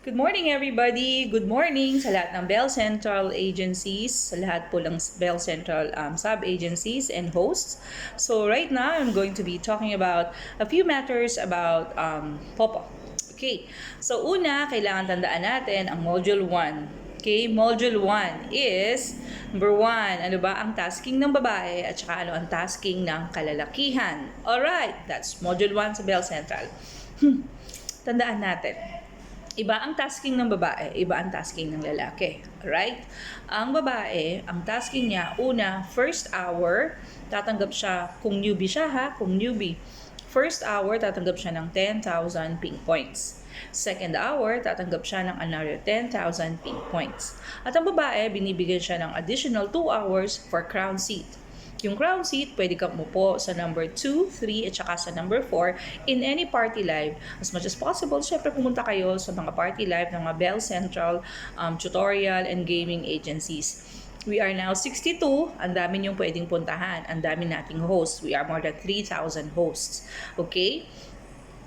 Good morning everybody! Good morning sa lahat ng Bell Central agencies, sa lahat po ng Bell Central um, sub-agencies and hosts. So right now, I'm going to be talking about a few matters about um, Popo. Okay, so una, kailangan tandaan natin ang Module 1. Okay, Module 1 is, number 1, ano ba ang tasking ng babae at saka ano ang tasking ng kalalakihan. Alright, that's Module 1 sa Bell Central. Hmm. Tandaan natin, iba ang tasking ng babae, iba ang tasking ng lalaki. Alright? Ang babae, ang tasking niya, una, first hour, tatanggap siya, kung newbie siya ha, kung newbie, first hour, tatanggap siya ng 10,000 ping points. Second hour, tatanggap siya ng another 10,000 ping points. At ang babae, binibigyan siya ng additional 2 hours for crown seat. Yung crown seat, pwede kang umupo sa number 2, 3, at saka sa number 4 in any party live. As much as possible, syempre pumunta kayo sa mga party live ng mga Bell Central um, tutorial and gaming agencies. We are now 62. Ang dami niyong pwedeng puntahan. Ang dami nating hosts. We are more than 3,000 hosts. Okay?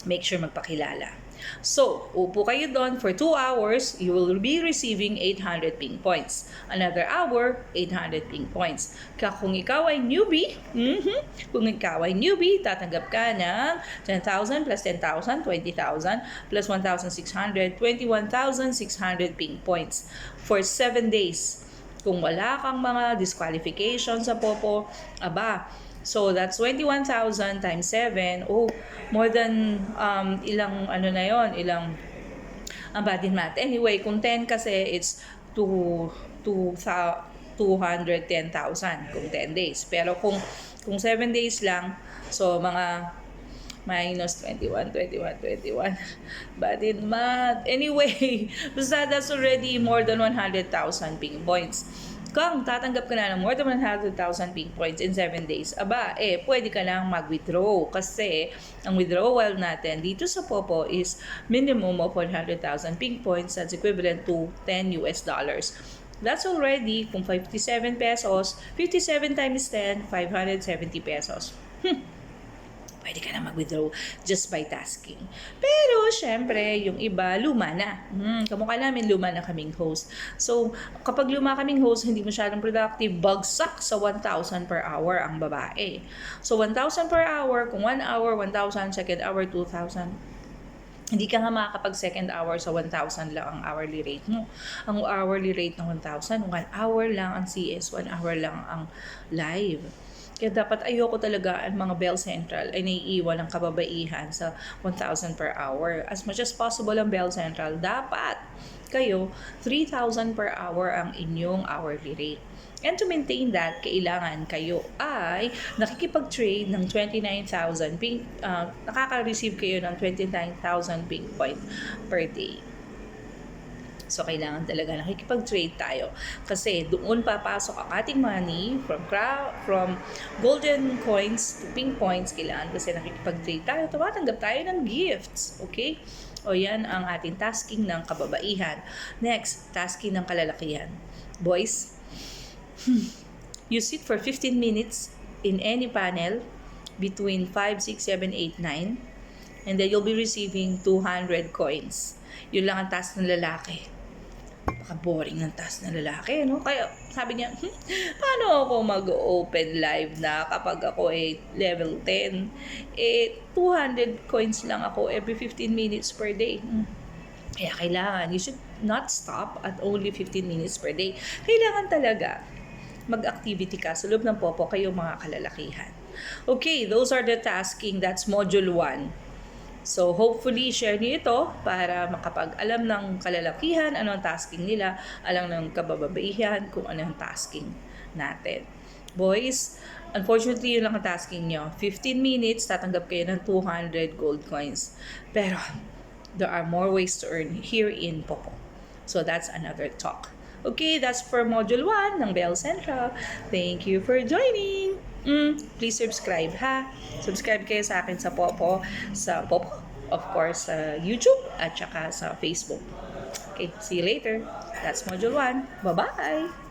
Make sure magpakilala. So, upo kayo doon for 2 hours, you will be receiving 800 ping points. Another hour, 800 ping points. Kung ikaw ay newbie, mhm, kung ikaw ay newbie, tatanggap ka ng 10,000 plus 10,000, 20,000 plus 1,600, 21,600 ping points for 7 days. Kung wala kang mga disqualification sa Popo, aba, So that's 21,000 times 7. Oh, more than um, ilang ano na yon, ilang ang bad in math. Anyway, kung 10 kasi it's 2 2 210,000 kung 10 days. Pero kung kung 7 days lang, so mga minus 21, 21, 21. Bad in math. Anyway, basta that's already more than 100,000 ping points. Kung tatanggap ka na ng more than 100,000 ping points in 7 days, aba, eh, pwede ka lang mag-withdraw. Kasi, ang withdrawal natin dito sa Popo is minimum of 100,000 ping points. That's equivalent to 10 US dollars. That's already, kung 57 pesos, 57 times 10, 570 pesos. Hmm pwede ka na mag-withdraw just by tasking. Pero, syempre, yung iba, luma na. Hmm, kamukha namin, luma na kaming host. So, kapag luma kaming host, hindi masyadong productive, bagsak sa 1,000 per hour ang babae. So, 1,000 per hour, kung 1 hour, 1,000, second hour, 2,000, hindi ka nga makakapag second hour sa 1,000 lang ang hourly rate mo. Ang hourly rate ng 1,000, 1 hour lang ang CS, 1 hour lang ang live. Kaya dapat ayoko talaga ang mga Bell Central ay naiiwan ng kababaihan sa 1,000 per hour. As much as possible ang Bell Central, dapat kayo 3,000 per hour ang inyong hourly rate. And to maintain that, kailangan kayo ay nakikipag-trade ng 29,000 ping, uh, nakaka-receive kayo ng 29,000 ping point per day. So, kailangan talaga nakikipag-trade tayo. Kasi doon papasok ang ating money from crowd, from golden coins to pink points. Kailangan kasi nakikipag-trade tayo. Tumatanggap tayo ng gifts. Okay? O yan ang ating tasking ng kababaihan. Next, tasking ng kalalakihan. Boys, you sit for 15 minutes in any panel between 5, 6, 7, 8, 9 and then you'll be receiving 200 coins. Yun lang ang task ng lalaki napaka-boring ng task ng lalaki, no? Kaya sabi niya, hmm, paano ako mag-open live na kapag ako ay level 10? Eh, 200 coins lang ako every 15 minutes per day. Hmm. Kaya kailangan, you should not stop at only 15 minutes per day. Kailangan talaga mag-activity ka sa loob ng popo kayo mga kalalakihan. Okay, those are the tasking. That's module 1. So, hopefully, share niyo ito para makapag-alam ng kalalakihan, ano ang tasking nila, alam ng kabababaihan kung ano ang tasking natin. Boys, unfortunately, yun lang ang tasking nyo. 15 minutes, tatanggap kayo ng 200 gold coins. Pero, there are more ways to earn here in Popo. So, that's another talk. Okay, that's for Module 1 ng Bell Central. Thank you for joining! Mm, please subscribe ha. Subscribe kayo sa akin sa Popo, sa Popo, of course, sa YouTube at saka sa Facebook. Okay, see you later. That's Module 1. Bye-bye!